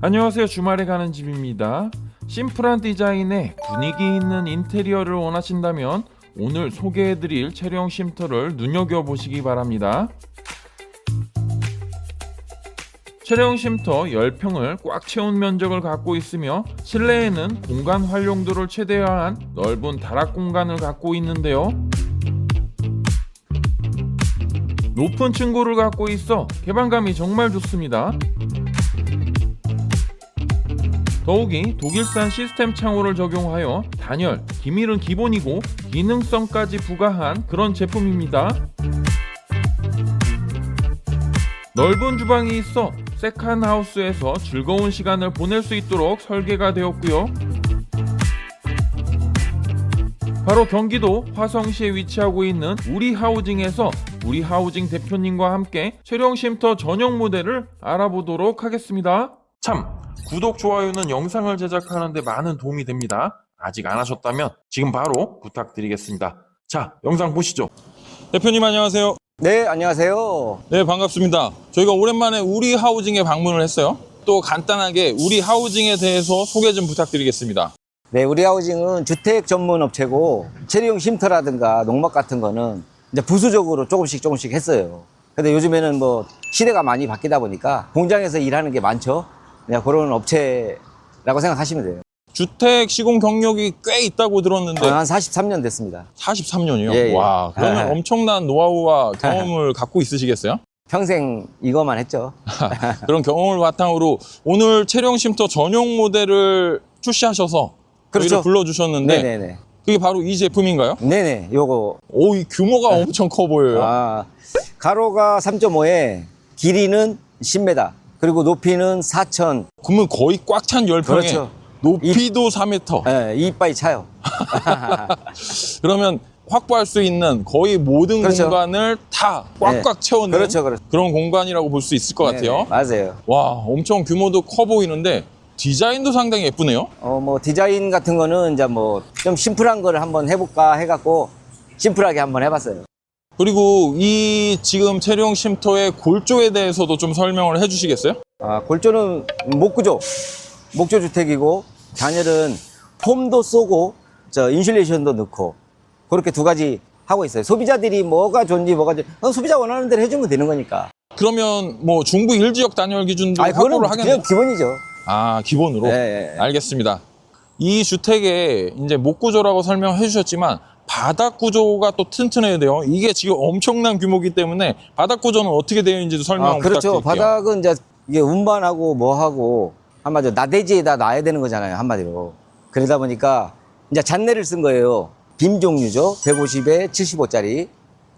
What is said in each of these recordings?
안녕하세요. 주말에 가는 집입니다. 심플한 디자인에 분위기 있는 인테리어를 원하신다면 오늘 소개해드릴 체령 쉼터를 눈여겨보시기 바랍니다. 체령 쉼터 10평을 꽉 채운 면적을 갖고 있으며 실내에는 공간 활용도를 최대화한 넓은 다락 공간을 갖고 있는데요. 높은 층고를 갖고 있어 개방감이 정말 좋습니다. 더욱이 독일산 시스템 창호를 적용하여 단열, 기밀은 기본이고 기능성까지 부가한 그런 제품입니다. 넓은 주방이 있어 세컨 하우스에서 즐거운 시간을 보낼 수 있도록 설계가 되었고요. 바로 경기도 화성시에 위치하고 있는 우리 하우징에서 우리 하우징 대표님과 함께 체령 쉼터 전용 모델을 알아보도록 하겠습니다. 참, 구독, 좋아요는 영상을 제작하는데 많은 도움이 됩니다. 아직 안 하셨다면 지금 바로 부탁드리겠습니다. 자, 영상 보시죠. 대표님 안녕하세요. 네, 안녕하세요. 네, 반갑습니다. 저희가 오랜만에 우리 하우징에 방문을 했어요. 또 간단하게 우리 하우징에 대해서 소개 좀 부탁드리겠습니다. 네, 우리 하우징은 주택 전문 업체고 체리용 쉼터라든가 농막 같은 거는 이제 부수적으로 조금씩 조금씩 했어요. 근데 요즘에는 뭐 시대가 많이 바뀌다 보니까 공장에서 일하는 게 많죠. 그냥 그런 업체라고 생각하시면 돼요. 주택 시공 경력이 꽤 있다고 들었는데 한 43년 됐습니다. 43년이요? 예, 예. 와, 그러면 예. 엄청난 노하우와 경험을 갖고 있으시겠어요? 평생 이거만 했죠. 그런 경험을 바탕으로 오늘 체령 쉼터 전용 모델을 출시하셔서 그렇죠. 불러주셨는데 네네네. 그게 바로 이 제품인가요? 네네. 요거. 오, 이 규모가 엄청 커 보여요. 아, 가로가 3.5에 길이는 10m. 그리고 높이는 4천. 그러면 거의 꽉찬 10평에 그렇죠. 높이도 4m. 예, 이빨이 차요. 그러면 확보할 수 있는 거의 모든 그렇죠. 공간을 다 꽉꽉 네. 채우는 그렇죠, 그렇죠. 런 공간이라고 볼 수 있을 것 같아요. 네네, 맞아요. 와, 엄청 규모도 커 보이는데 디자인도 상당히 예쁘네요. 어, 뭐, 디자인 같은 거는 이제 뭐, 좀 심플한 거를 한번 해볼까 해갖고, 심플하게 한번 해봤어요. 그리고 이 지금 체령 쉼터의 골조에 대해서도 좀 설명을 해주시겠어요? 아, 골조는 목구조, 목조주택이고, 단열은 폼도 쏘고, 저, 인슐레이션도 넣고, 그렇게 두 가지 하고 있어요. 소비자들이 뭐가 좋은지 뭐가 좋은지, 어, 소비자 원하는 대로 해주면 되는 거니까. 그러면 뭐 중부 1지역 단열 기준도 아, 그거는 확보를 하겠네요. 그냥 기본이죠. 아, 기본으로. 네, 네. 알겠습니다. 이 주택의 이제 목구조라고 설명해 주셨지만 바닥 구조가 또 튼튼해야 돼요. 이게 지금 엄청난 규모이기 때문에 바닥 구조는 어떻게 되어 있는지도 설명 아, 그렇죠. 부탁드릴게요. 바닥은 이제 이게 운반하고 뭐하고 한마디로 나대지에다 놔야 되는 거잖아요. 한마디로. 그러다 보니까 이제 잔내를 쓴 거예요. 빔 종류죠. 150에 75짜리.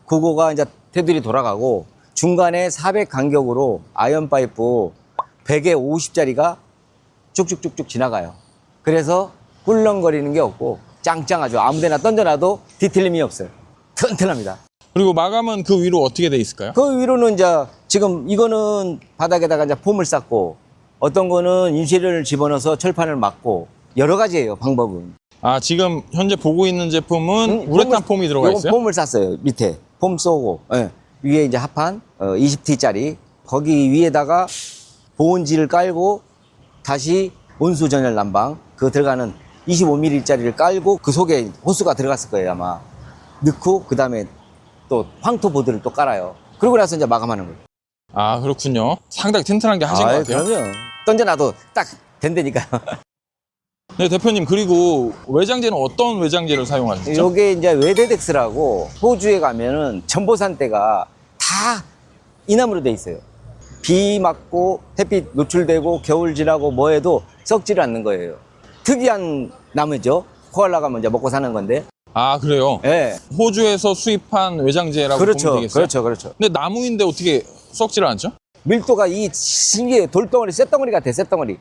그거가 이제 테두리 돌아가고 중간에 400 간격으로 아이언 파이프 100에 50짜리가 쭉쭉쭉쭉 지나가요. 그래서 꿀렁거리는 게 없고 짱짱하죠. 아무데나 던져놔도 뒤틀림이 없어요. 튼튼합니다. 그리고 마감은 그 위로 어떻게 돼 있을까요? 그 위로는 이제 지금 이거는 바닥에다가 이제 폼을 쌓고 어떤 거는 인쇄를 집어넣어서 철판을 막고 여러 가지예요 방법은. 아, 지금 현재 보고 있는 제품은 음, 우레탄 폼이 들어가 있어요? 폼을 쌌어요 밑에 폼 쏘고 예. 위에 이제 합판 어, 20T짜리 거기 위에다가 보온지를 깔고 다시 온수 전열 난방 그 들어가는 25mm짜리를 깔고 그 속에 호스가 들어갔을 거예요 아마 넣고 그 다음에 또 황토 보드를 또 깔아요. 그러고 나서 이제 마감하는 거예요. 아, 그렇군요. 상당히 튼튼하게 하신 것 아이, 같아요. 그럼요. 던져놔도 딱 된다니까요. 네, 대표님. 그리고 외장재는 어떤 외장재를 사용하셨죠? 요게 이제 웨데덱스라고 호주에 가면은 전보산대가 다 이나무로 돼 있어요. 비 맞고 햇빛 노출되고 겨울 지나고 뭐 해도 썩지를 않는 거예요. 특이한 나무죠. 코알라가 먼저 먹고 사는 건데. 아, 그래요? 예. 호주에서 수입한 외장재라고 보면 그렇죠. 되겠어요? 그렇죠. 그렇죠. 근데 나무인데 어떻게 썩지를 않죠? 밀도가 이 신기해. 돌덩어리, 쇳덩어리 같아. 쇳덩어리.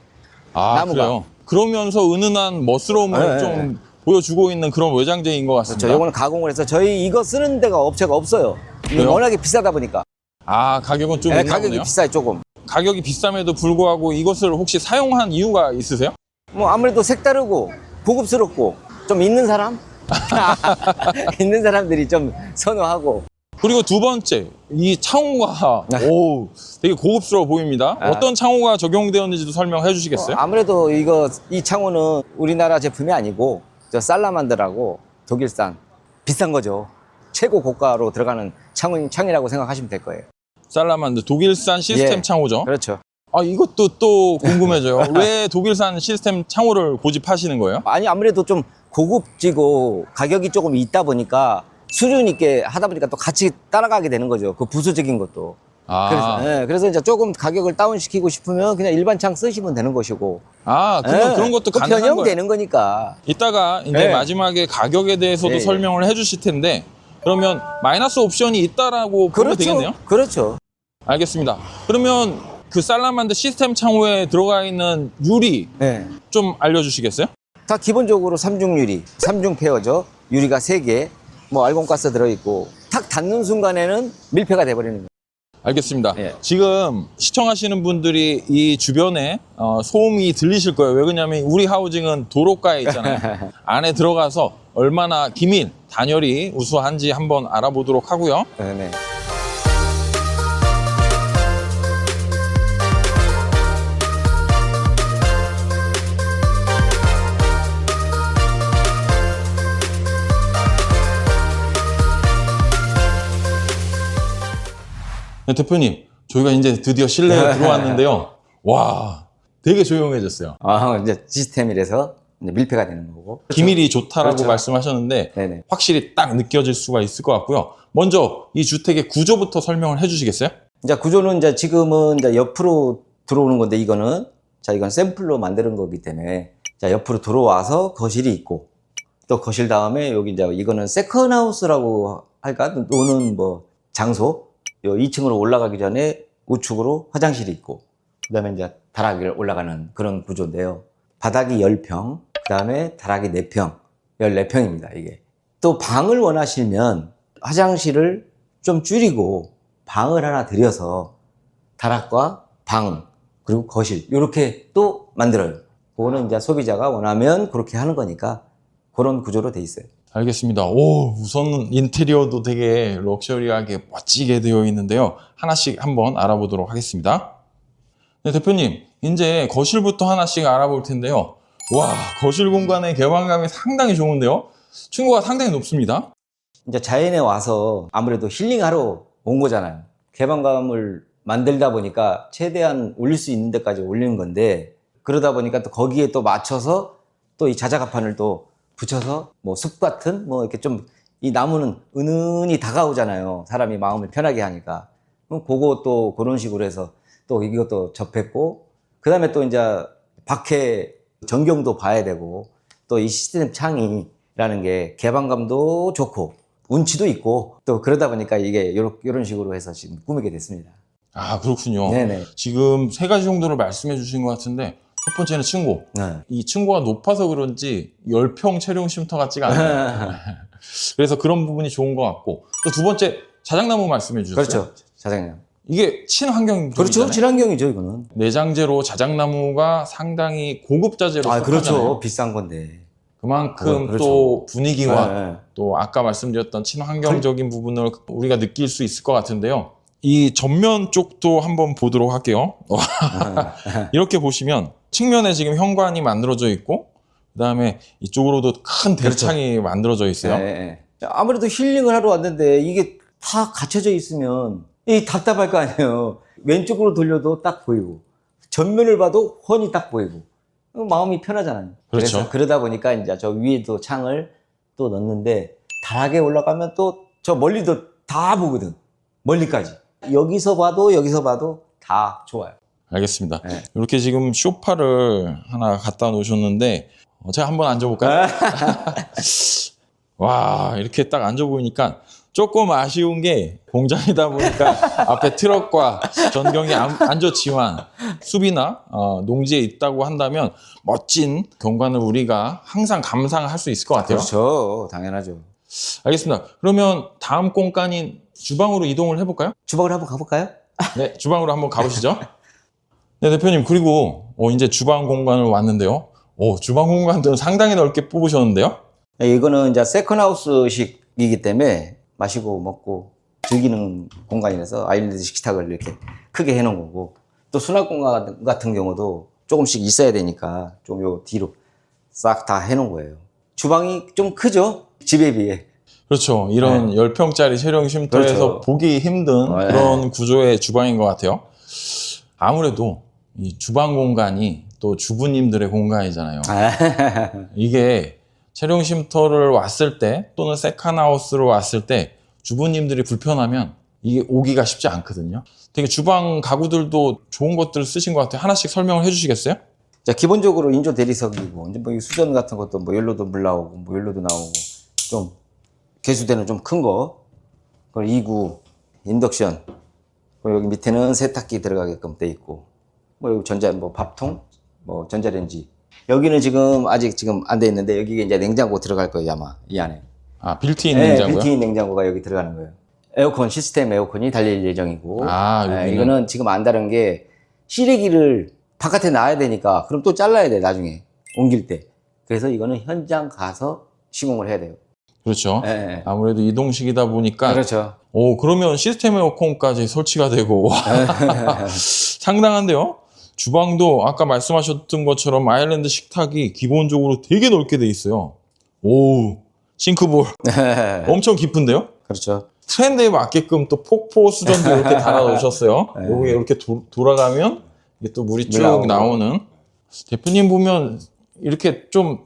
아, 나무가. 그래요? 그러면서 은은한 멋스러움을 네, 좀 보여주고 있는 그런 외장재인 것 같습니다. 그렇죠. 요거는 가공을 해서 저희 이거 쓰는 데가 업체가 없어요. 그래요? 워낙에 비싸다 보니까. 아, 가격은 좀 예, 있나 가격이 보네요. 비싸요, 조금. 가격이 비쌈에도 불구하고 이것을 혹시 사용한 이유가 있으세요? 뭐 아무래도 색다르고 고급스럽고 좀 있는 사람? 있는 사람들이 좀 선호하고 그리고 두 번째, 이 창호가 오, 되게 고급스러워 보입니다. 아. 어떤 창호가 적용되었는지도 설명해 주시겠어요? 아무래도 이거 이 창호는 우리나라 제품이 아니고 저 살라만드라고 독일산 비싼 거죠. 최고 고가로 들어가는 창호, 창이라고 생각하시면 될 거예요. 살라만드 독일산 시스템 예. 창호죠. 그렇죠. 아, 이것도 또 궁금해져요. 왜 독일산 시스템 창호를 고집하시는 거예요? 아니 아무래도 좀 고급지고 가격이 조금 있다 보니까 수준 있게 하다 보니까 또 같이 따라가게 되는 거죠. 그 부수적인 것도. 아, 그래서, 예, 그래서 이제 조금 가격을 다운시키고 싶으면 그냥 일반 창 쓰시면 되는 것이고. 아 그런, 예, 그런 것도 그 가능한 거예요. 변형되는 거니까. 이따가 이제 네. 마지막에 가격에 대해서도 예, 예. 설명을 해주실 텐데 그러면 마이너스 옵션이 있다라고 보면 되겠네요. 그렇죠. 알겠습니다. 그러면 그 살라만드 시스템 창호에 들어가 있는 유리 예. 좀 알려주시겠어요? 다 기본적으로 삼중 유리, 삼중 페어죠. 유리가 세개뭐 알곤가스 들어있고 탁 닫는 순간에는 밀폐가 돼버리는 거예요. 알겠습니다. 예. 지금 시청하시는 분들이 이 주변에 어, 소음이 들리실 거예요. 왜 그러냐면 우리 하우징은 도로가에 있잖아요. 안에 들어가서 얼마나 기밀, 단열이 우수한지 한번 알아보도록 하고요. 네, 네. 대표님, 저희가 이제 드디어 실내에 들어왔는데요. 와, 되게 조용해졌어요. 아, 이제 시스템이라서 이제 밀폐가 되는 거고. 기밀이 좋다라고 그렇죠. 말씀하셨는데 네네. 확실히 딱 느껴질 수가 있을 것 같고요. 먼저 이 주택의 구조부터 설명을 해주시겠어요? 이제 구조는 이제 지금은 이제 옆으로 들어오는 건데 이거는 자 이건 샘플로 만드는 거기 때문에 자 옆으로 들어와서 거실이 있고 또 거실 다음에 여기 이제 이거는 세컨하우스라고 할까 또는 뭐 장소 요 2층으로 올라가기 전에 우측으로 화장실이 있고 그 다음에 이제 다락이 올라가는 그런 구조인데요. 바닥이 10평, 그 다음에 다락이 4평, 14평입니다, 이게. 또 방을 원하시면 화장실을 좀 줄이고 방을 하나 들여서 다락과 방 그리고 거실 이렇게 또 만들어요. 그거는 이제 소비자가 원하면 그렇게 하는 거니까 그런 구조로 돼 있어요. 알겠습니다. 오, 우선 인테리어도 되게 럭셔리하게 멋지게 되어 있는데요. 하나씩 한번 알아보도록 하겠습니다. 네, 대표님, 이제 거실부터 하나씩 알아볼 텐데요. 와, 거실 공간의 개방감이 상당히 좋은데요. 층고가 상당히 높습니다. 이제 자연에 와서 아무래도 힐링하러 온 거잖아요. 개방감을 만들다 보니까 최대한 올릴 수 있는 데까지 올리는 건데 그러다 보니까 또 거기에 또 맞춰서 또 이 자작합판을 또 붙여서 뭐 숲 같은 뭐 이렇게 좀 이 나무는 은은히 다가오잖아요. 사람이 마음을 편하게 하니까. 그럼 그거 또 그런 식으로 해서 또 이것도 접했고 그 다음에 또 이제 밖에 전경도 봐야 되고 또 이 시스템 창이라는 게 개방감도 좋고 운치도 있고 또 그러다 보니까 이게 이런 식으로 해서 지금 꾸미게 됐습니다. 아, 그렇군요. 네네. 지금 세 가지 정도를 말씀해 주신 것 같은데, 첫 번째는 층고. 네. 이 층고가 높아서 그런지 10평 체령 쉼터 같지가 않아요. 그래서 그런 부분이 좋은 것 같고 또 두 번째 자작나무 말씀해 주셨어요. 그렇죠. 자장님. 이게 친환경 그렇죠. 친환경이죠, 이거는. 내장재로 자작나무가 상당히 고급 자재로 아, 그렇죠. 속하잖아요. 비싼 건데. 그만큼 어, 그렇죠. 또 분위기와 네, 네. 또 아까 말씀드렸던 친환경적인 부분을 우리가 느낄 수 있을 것 같은데요. 이 전면 쪽도 한번 보도록 할게요. 이렇게 보시면 측면에 지금 현관이 만들어져 있고 그다음에 이쪽으로도 큰 대창이 만들어져 있어요. 네, 아무래도 힐링을 하러 왔는데 이게 다 갇혀져 있으면 이 답답할 거 아니에요. 왼쪽으로 돌려도 딱 보이고 전면을 봐도 훤히 딱 보이고 어, 마음이 편하잖아요. 그렇죠. 래서 그러다 보니까 이제 저 위에도 창을 또 넣는데 다락에 올라가면 또 저 멀리도 다 보거든. 멀리까지. 여기서 봐도 여기서 봐도 다 좋아요. 알겠습니다. 네. 이렇게 지금 쇼파를 하나 갖다 놓으셨는데 어, 제가 한번 앉아볼까요? 와 이렇게 딱 앉아보니까 조금 아쉬운 게 공장이다 보니까 앞에 트럭과 전경이 안, 안 좋지만 숲이나 어, 농지에 있다고 한다면 멋진 경관을 우리가 항상 감상할 수 있을 것 같아요. 그렇죠. 당연하죠. 알겠습니다. 그러면 다음 공간인 주방으로 이동을 해볼까요? 주방으로 한번 가볼까요? 네, 주방으로 한번 가보시죠. 네, 대표님. 그리고 어, 이제 주방 공간을 왔는데요. 오, 주방 공간도 상당히 넓게 뽑으셨는데요. 네, 이거는 이제 세컨하우스식이기 때문에 마시고 먹고 즐기는 공간이라서 아일랜드 식탁을 이렇게 크게 해놓은 거고 또 수납 공간 같은- 경우도 조금씩 있어야 되니까 좀 요 뒤로 싹 다 해놓은 거예요. 주방이 좀 크죠? 집에 비해. 그렇죠. 이런 10평짜리 체령 쉼터에서 그렇죠. 보기 힘든 네. 그런 구조의 주방인 것 같아요. 아무래도 이 주방 공간이 또 주부님들의 공간이잖아요. 이게 체령 쉼터를 왔을 때 또는 세컨하우스로 왔을 때 주부님들이 불편하면 이게 오기가 쉽지 않거든요. 되게 주방 가구들도 좋은 것들을 쓰신 것 같아요. 하나씩 설명을 해주시겠어요? 자, 기본적으로 인조 대리석이고, 이제 뭐이 수전 같은 것도 뭐 열로도 물 나오고, 뭐 열로도 나오고, 좀, 개수대는 좀 큰 거. 그리고 2구, 인덕션. 그리고 여기 밑에는 세탁기 들어가게끔 돼 있고, 뭐 전자, 뭐 밥통, 뭐 전자레인지. 여기는 지금 아직 지금 안 돼 있는데, 여기 이제 냉장고 들어갈 거예요, 아마. 이 안에. 아, 빌트인 네, 냉장고요? 빌트인 냉장고가 여기 들어가는 거예요. 에어컨, 시스템 에어컨이 달릴 예정이고. 아, 네? 이거는 지금 안 다른 게 시래기를 바깥에 놔야 되니까 그럼 또 잘라야 돼, 나중에. 옮길 때. 그래서 이거는 현장 가서 시공을 해야 돼요. 그렇죠. 네, 네. 아무래도 이동식이다 보니까 그렇죠. 오 그러면 시스템 에어컨까지 설치가 되고 상당한데요. 주방도 아까 말씀하셨던 것처럼 아일랜드 식탁이 기본적으로 되게 넓게 돼 있어요. 오 싱크볼 네. 엄청 깊은데요. 그렇죠. 트렌드에 맞게끔 또 폭포 수전도 이렇게 달아 놓으셨어요. 네. 여기 이렇게 도- 돌아가면 이게 또 물이 쭉 나오고. 나오는. 대표님 보면 이렇게 좀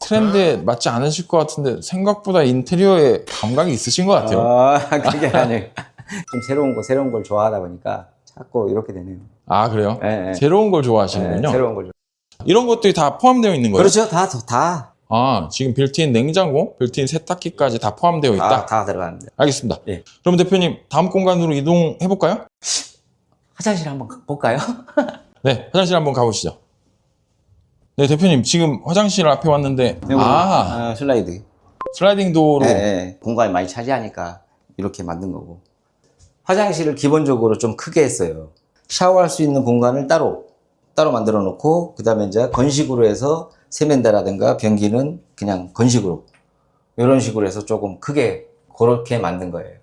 트렌드에 맞지 않으실 것 같은데 생각보다 인테리어에 감각이 있으신 것 같아요. 아, 그게 아니에요. 좀 새로운 거, 새로운 걸 좋아하다 보니까 자꾸 이렇게 되네요. 아 그래요? 네, 네. 새로운 걸 네, 좋아하시는군요. 새로운 걸. 좋아- 이런 것들이 다 포함되어 있는 거예요? 그렇죠. 다, 다. 아 지금 빌트인 냉장고, 빌트인 세탁기까지 다 포함되어 있다. 다, 다 들어가는데. 알겠습니다. 예. 그럼 대표님 다음 공간으로 이동해 볼까요? 화장실 한번 가- 볼까요? 네, 화장실 한번 가보시죠. 네, 대표님 지금 화장실 앞에 왔는데 아 아, 슬라이드. 슬라이딩 도어로 네, 네. 공간이 많이 차지하니까 이렇게 만든 거고. 화장실을 기본적으로 좀 크게 했어요. 샤워할 수 있는 공간을 따로, 따로 만들어 놓고, 그 다음에 이제 건식으로 해서 세면대라든가 변기는 그냥 건식으로. 이런 식으로 해서 조금 크게 그렇게 만든 거예요.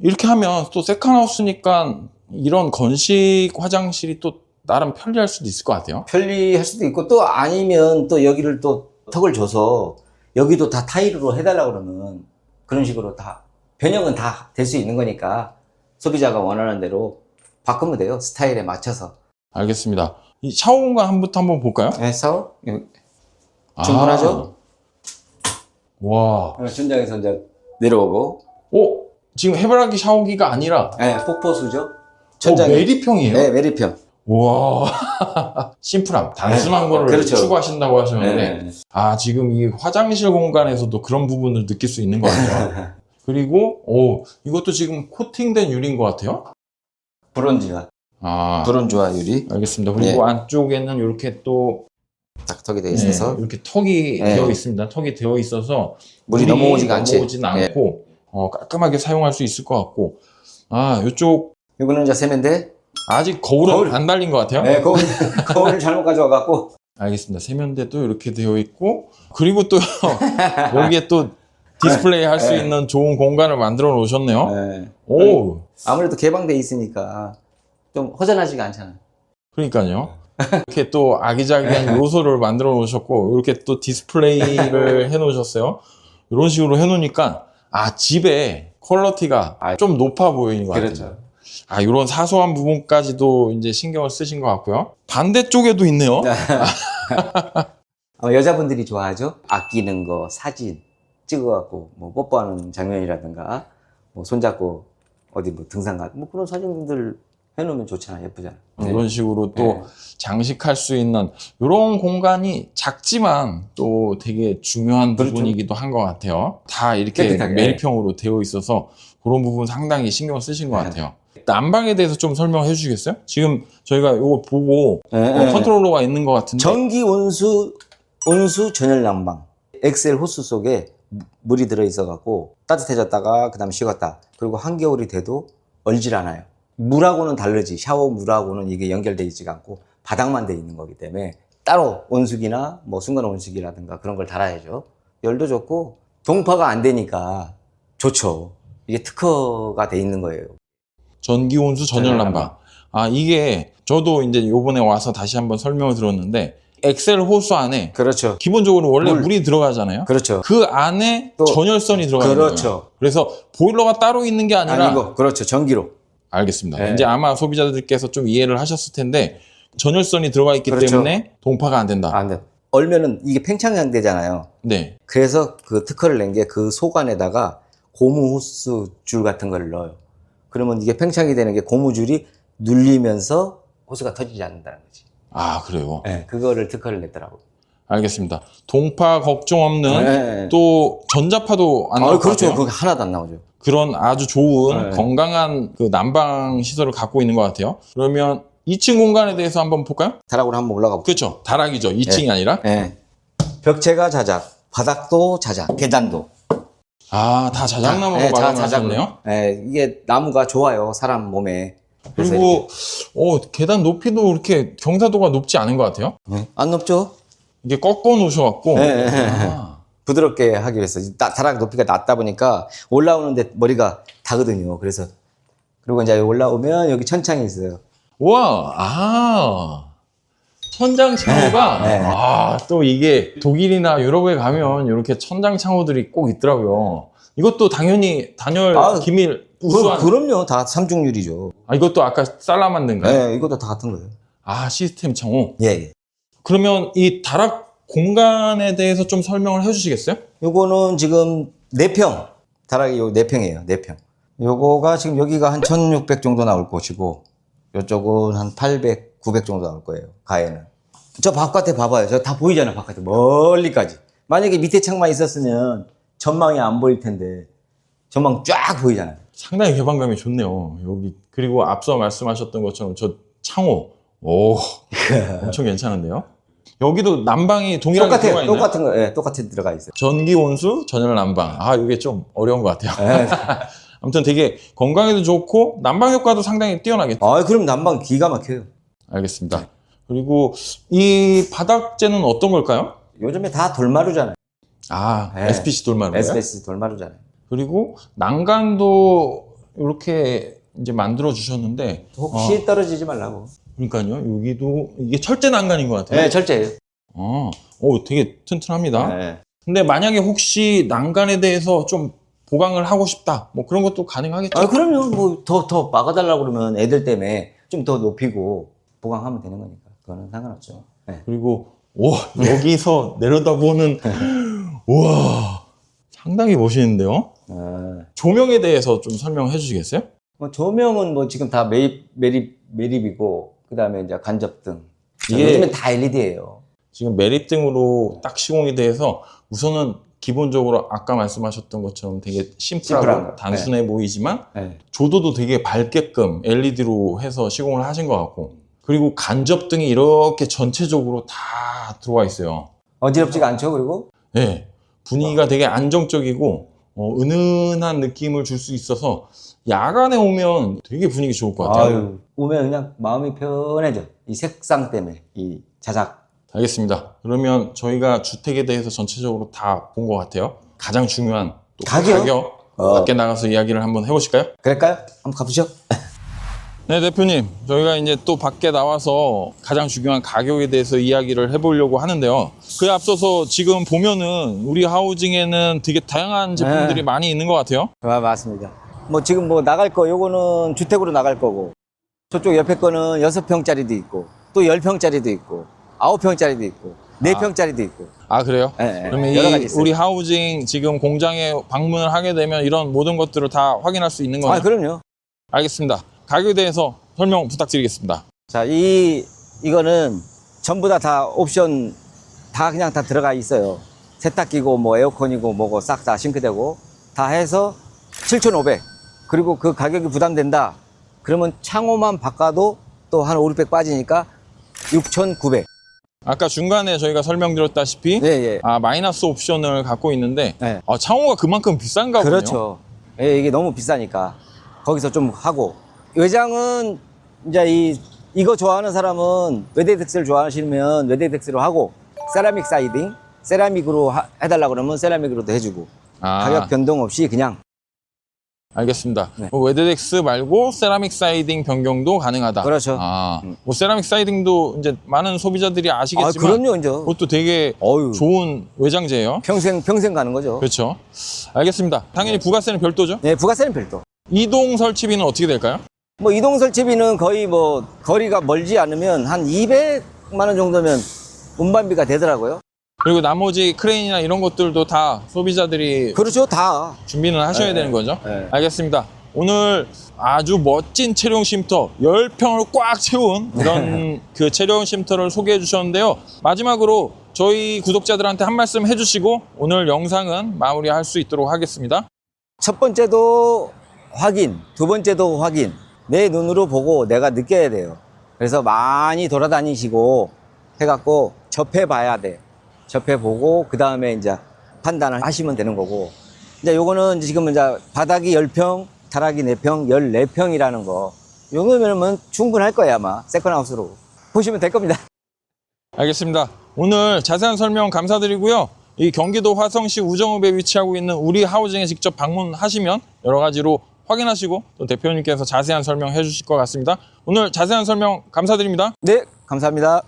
이렇게 하면 또 세컨하우스니까 이런 건식 화장실이 또 나름 편리할 수도 있을 것 같아요. 편리할 수도 있고, 또 아니면 또 여기를 또 턱을 줘서 여기도 다 타일로 해달라 그러면 그런 식으로 다, 변형은 다 될 수 있는 거니까 소비자가 원하는 대로 바꾸면 돼요. 스타일에 맞춰서. 알겠습니다. 이 샤워 공간 한부터 한번 볼까요? 네, 샤워? 충분하죠? 아, 와, 천장에서 이제 내려오고, 오 지금 해바라기 샤워기가 아니라 네, 폭포수죠? 어, 천장에. 메리평이에요. 네, 메리평. 와, 심플함, 단순한 네, 거를 그렇죠. 추구하신다고 하셨는데, 네. 아, 지금 이 화장실 공간에서도 그런 부분을 느낄 수 있는 것 같아요. 그리고, 오, 이것도 지금 코팅된 유리인 것 같아요. 브론즈와, 아, 브론즈와 유리. 알겠습니다. 그리고 예. 안쪽에는 이렇게 또, 탁턱이 되어 네, 있어서 이렇게 턱이 네. 되어 있습니다. 턱이 되어 있어서, 물이 넘어오지가 않지. 넘어오진 예. 않고, 어, 깔끔하게 사용할 수 있을 것 같고, 아, 이쪽, 이거는 이제 세면대. 아직 거울은 거울. 안 달린 것 같아요. 네, 거울, 거울을 잘못 가져와 갖고. 알겠습니다. 세면대도 이렇게 되어 있고 그리고 또 여기에 또 디스플레이 할 수 네. 있는 좋은 공간을 만들어 놓으셨네요. 네. 오, 아무래도 개방돼 있으니까 좀 허전하지가 않잖아요. 그러니까요. 이렇게 또 아기자기한 요소를 만들어 놓으셨고 이렇게 또 디스플레이를 해 놓으셨어요. 이런 식으로 해 놓으니까 아 집에 퀄러티가 아, 좀 높아 보이는 것 그렇죠. 같아요. 아 이런 사소한 부분까지도 이제 신경을 쓰신 것 같고요. 반대쪽에도 있네요. 아마 여자분들이 좋아하죠? 아끼는 거, 사진 찍어갖고 뭐 뽀뽀하는 장면이라든가 뭐 손잡고 어디 뭐 등산 가, 뭐 그런 사진들 해놓으면 좋잖아, 예쁘잖아. 이런 식으로 또 네. 장식할 수 있는 이런 공간이 작지만 또 되게 중요한 그렇죠. 부분이기도 한 것 같아요. 다 이렇게 깨끗하게. 메리평으로 되어 있어서 그런 부분 상당히 신경 쓰신 것 네. 같아요. 난방에 대해서 좀 설명해 주시겠어요? 지금 저희가 이거 보고 네, 어, 네. 컨트롤러가 있는 것 같은데 전기 온수 온수 전열 난방 엑셀 호스 속에 무- 물이 들어 있어 갖고 따뜻해졌다가 그 다음 식었다 그리고 한겨울이 돼도 얼질 않아요 물하고는 다르지 샤워 물하고는 이게 연결돼 있지가 않고 바닥만 돼 있는 거기 때문에 따로 온수기나 뭐 순간 온수기라든가 그런 걸 달아야죠 열도 좋고 동파가 안 되니까 좋죠 이게 특허가 돼 있는 거예요. 전기 온수 전열 난방. 난방. 아 이게 저도 이제 요번에 와서 다시 한번 설명을 들었는데 엑셀 호수 안에 그렇죠. 기본적으로 원래 물. 물이 들어가잖아요. 그렇죠. 그 안에 또- 전열선이 들어가는 그렇죠. 거예요. 그래서 보일러가 따로 있는 게 아니라 아니고 그렇죠. 전기로. 알겠습니다. 네. 이제 아마 소비자들께서 좀 이해를 하셨을 텐데 전열선이 들어가 있기 그렇죠. 때문에 동파가 안 된다. 안 돼. 얼면은 이게 팽창되잖아요. 네. 그래서 그 특허를 낸 게 그 속안에다가 고무 호스 줄 같은 걸 넣어요. 그러면 이게 팽창이 되는 게 고무줄이 눌리면서 호스가 터지지 않는다는 거지. 아 그래요. 네, 그거를 특허를 냈더라고. 알겠습니다. 동파 걱정 없는 네. 또 전자파도 안 아, 나올 것 그렇죠. 같아요. 그게 하나도 안 나오죠. 그런 아주 좋은 네. 건강한 그 난방 시설을 갖고 있는 것 같아요. 그러면 2층 공간에 대해서 한번 볼까요? 다락으로 한번 올라가 볼게요. 그렇죠. 다락이죠. 2층이 아니라. 네. 벽체가 자작, 바닥도 자작, 계단도. 아, 다 자작나무로 네, 자- 마감하셨네요. 네, 이게 나무가 좋아요. 사람 몸에. 그리고 어, 계단 높이도 이렇게 경사도가 높지 않은 것 같아요. 네. 안 높죠? 이게 꺾어 놓으셔갖고 네. 아, 부드럽게 하기 위해서 다- 다락 높이가 낮다 보니까 올라오는데 머리가 다거든요. 그래서 그리고 이제 올라오면 여기 천창이 있어요. 와, 아 천장 창호가 네, 네. 아 또 이게 독일이나 유럽에 가면 이렇게 천장 창호들이 꼭 있더라고요. 이것도 당연히 단열 아, 기밀 그, 우수한. 그럼요. 다 삼중률이죠. 아 이것도 아까 쌀라 만든가요? 네, 이것도 다 같은 거예요. 아 시스템 창호. 예, 예. 그러면 이 다락 공간에 대해서 좀 설명을 해주시겠어요? 요거는 지금 4평. 다락이 요 4평이에요. 4평. 요거가 지금 여기가 한 1600 정도 나올 것이고 요쪽은 한 800, 900 정도 나올 거예요. 가에는. 저 바깥에 봐봐요. 저 다 보이잖아요. 바깥에 멀리까지. 만약에 밑에 창만 있었으면 전망이 안 보일 텐데 전망 쫙 보이잖아요. 상당히 개방감이 좋네요. 여기 그리고 앞서 말씀하셨던 것처럼 저 창호 오 엄청 괜찮은데요. 여기도 난방이 들어가 똑같아요. 있나요? 똑같은 거, 예, 똑같이 들어가 있어요. 전기 온수 전열 난방. 아 이게 좀 어려운 것 같아요. 예. 아무튼 되게 건강에도 좋고 난방 효과도 상당히 뛰어나겠죠. 아, 그럼 난방 기가 막혀요. 알겠습니다. 그리고 이 바닥재는 어떤 걸까요? 요즘에 다 돌마루잖아요. 아 네. SPC 돌마루요. SBS 돌마루잖아요. 그리고 난간도 이렇게 이제 만들어 주셨는데 혹시 떨어지지 말라고. 그러니까요 여기도 이게 철제 난간인 것 같아요. 네, 철저해요. 아, 오 되게 튼튼합니다. 네. 근데 만약에 혹시 난간에 대해서 좀 보강을 하고 싶다, 뭐 그런 것도 가능하겠죠? 아, 그럼요. 뭐, 더, 더 막아달라고 그러면 애들 때문에 좀 더 높이고 보강하면 되는 거니까. 그거는 상관없죠. 네. 그리고 오 여기서 내려다보는 우와 상당히 멋있는데요. 어, 조명에 대해서 좀 설명해 주시겠어요? 뭐 조명은 뭐 지금 다 매립, 매립, 매립이고, 그 다음에 이제 간접등. 이게- 요즘엔 다 LED예요. 지금 메리등으로 딱 시공이 돼서 우선은 기본적으로 아까 말씀하셨던 것처럼 되게 심플하고 심플한 거. 단순해 보이지만 네. 조도도 되게 밝게끔 LED로 해서 시공을 하신 것 같고 그리고 간접등이 이렇게 전체적으로 다 들어와 있어요. 어지럽지가 않죠, 그리고? 네, 분위기가 되게 안정적이고 어, 은은한 느낌을 줄 수 있어서 야간에 오면 되게 분위기 좋을 것 같아요. 아유, 오면 그냥 마음이 편해져. 이 색상 때문에, 이 자작. 알겠습니다. 그러면 저희가 주택에 대해서 전체적으로 다 본 것 같아요. 가장 중요한 또 가격? 가격 어. 밖에 나가서 이야기를 한번 해보실까요? 그럴까요? 한번 가보죠. 네, 대표님. 저희가 이제 또 밖에 나와서 가장 중요한 가격에 대해서 이야기를 해보려고 하는데요. 그에 앞서서 지금 보면은 우리 하우징에는 되게 다양한 제품들이 네. 많이 있는 것 같아요. 아, 맞습니다. 뭐 지금 뭐 나갈 거 요거는 주택으로 나갈 거고 저쪽 옆에 거는 여섯 평짜리도 있고 또열 평짜리도 있고 아홉 평짜리도 있고 네 아. 평짜리도 있고 아, 그래요? 예, 예. 그러면 여러 이 가지 있어요. 우리 하우징 지금 공장에 방문을 하게 되면 이런 모든 것들을 다 확인할 수 있는 거예요. 아 그럼요. 알겠습니다. 가격에 대해서 설명 부탁드리겠습니다. 자 이 이거는 전부 다 다 옵션 다 그냥 다 들어가 있어요. 세탁기고 뭐 에어컨이고 뭐고 싹 다 싱크대고 다 해서 7,500. 그리고 그 가격이 부담된다. 그러면 창호만 바꿔도 또 한 5, 600 빠지니까 6,900. 아까 중간에 저희가 설명드렸다시피 예, 예. 아 마이너스 옵션을 갖고 있는데 네. 아, 창호가 그만큼 비싼가 보네요. 그렇죠. 예, 이게 너무 비싸니까 거기서 좀 하고 외장은 이제 이 이거 좋아하는 사람은 웨데덱스를 좋아하시면 웨데덱스로 하고 세라믹 사이딩 세라믹으로 하- 해달라 그러면 세라믹으로도 해주고 아, 가격 변동 없이 그냥 알겠습니다. 네. 뭐 웨드덱스 말고 세라믹 사이딩 변경도 가능하다. 그렇죠. 아, 뭐 세라믹 사이딩도 이제 많은 소비자들이 아, 아시겠지만 그럼요, 이제. 그것도 되게 어유 좋은 외장재예요. 평생, 평생 가는 거죠. 그렇죠. 알겠습니다. 당연히 부가세는 별도죠. 네, 부가세는 별도. 이동 설치비는 어떻게 될까요? 뭐 이동 설치비는 거의 뭐 거리가 멀지 않으면 한 200만 원 정도면 운반비가 되더라고요. 그리고 나머지 크레인이나 이런 것들도 다 소비자들이 그렇죠, 다. 준비는 하셔야 네. 되는 거죠. 네. 알겠습니다. 오늘 아주 멋진 체력 쉼터 10평을 꽉 채운 이런 그 체력 쉼터를 소개해 주셨는데요. 마지막으로 저희 구독자들한테 한 말씀 해주시고 오늘 영상은 마무리할 수 있도록 하겠습니다. 첫 번째도 확인, 두 번째도 확인. 내 눈으로 보고 내가 느껴야 돼요. 그래서 많이 돌아다니시고 해갖고 접해봐야 돼. 접해보고 그 다음에 이제 판단을 하시면 되는 거고. 이제 요거는 지금 이제 바닥이 10평, 타락이 4평, 14평이라는 거. 요거면 충분할 거야 아마 세컨하우스로 보시면 될 겁니다. 알겠습니다. 오늘 자세한 설명 감사드리고요. 이 경기도 화성시 우정읍에 위치하고 있는 우리 하우징에 직접 방문하시면 여러 가지로 확인하시고 또 대표님께서 자세한 설명 해 주실 것 같습니다. 오늘 자세한 설명 감사드립니다. 네, 감사합니다.